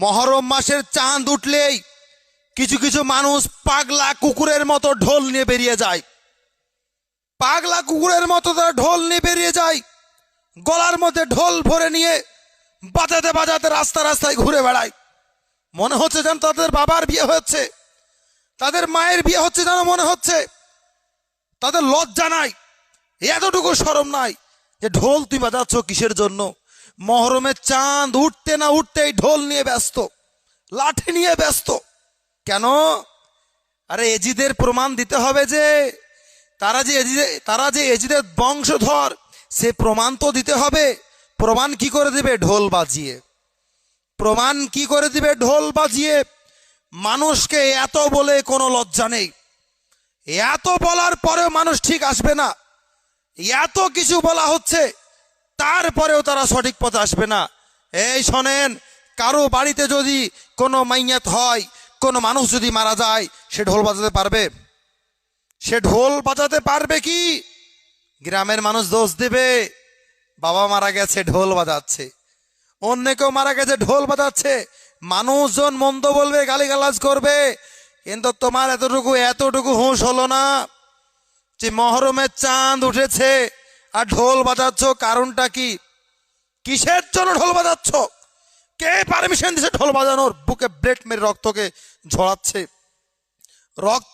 মহরম মাসের চাঁদ উঠলেই কিছু কিছু মানুষ পাগলা কুকুরের মতো ঢোল নিয়ে বেরিয়ে যায়। পাগলা কুকুরের মতো তারা ঢোল নিয়ে বেরিয়ে যায়। গলার মধ্যে ঢোল ভরে নিয়ে বাজাতে বাজাতে রাস্তা রাস্তায় ঘুরে বেড়ায়। মনে হচ্ছে যেন তাদের বাবার বিয়ে হচ্ছে। তাদের মায়ের বিয়ে হচ্ছে যেন মনে হচ্ছে। তাদের লজ্জা নাই। এতটুকু সরম নাই যে ঢোল তুই বাজাচ্ছ কিসের জন্য? মহরমের চাঁদ উঠতে না উঠতেই ঢোল নিয়ে ব্যস্ত, লাঠি নিয়ে ব্যস্ত। কেন? আরে এজিদের প্রমাণ দিতে হবে যে, তারা যে এজিদে তারা যে এজিদের বংশধর, সে প্রমাণ তো দিতে হবে। প্রমাণ কি করে দিবে ঢোল বাজিয়ে? প্রমাণ কি করে দিবে ঢোল বাজিয়ে? মানুষকে এত বলে কোনো লজ্জা নেই। এত বলার পরেও মানুষ ঠিক আসবে না। এত কিছু বলা হচ্ছে। তারপরেও তারা সঠিক পথে আসবে না। এই শোনেন, কারও বাড়িতে যদি কোনো মাইয়াত হয়, কোনো মানুষ যদি মারা যায়, সে ঢোল বাজাতে পারবে? সে ঢোল বাজাতে পারবে কি? গ্রামের মানুষ দোষ দেবে। বাবা মারা গেছে, ঢোল বাজাচ্ছে। অন্য কেউ মারা গেছে, ঢোল বাজাচ্ছে। মানুষজন মন্দ বলবে, গালিগালাজ করবে। কিন্তু তোমার এতটুকু এতটুকু হুঁশ হলো না যে মহরমের চাঁদ উঠেছে। আর ঢোল বাজাচ্ছ, কারণটা কি? কিসের জন্য ঢোল বাজাচ্ছ? কে পারমিশন দিছে ঢোল বাজানোর? বুকে ব্লেড মেরে রক্তকে ঝরাচ্ছে রক্ত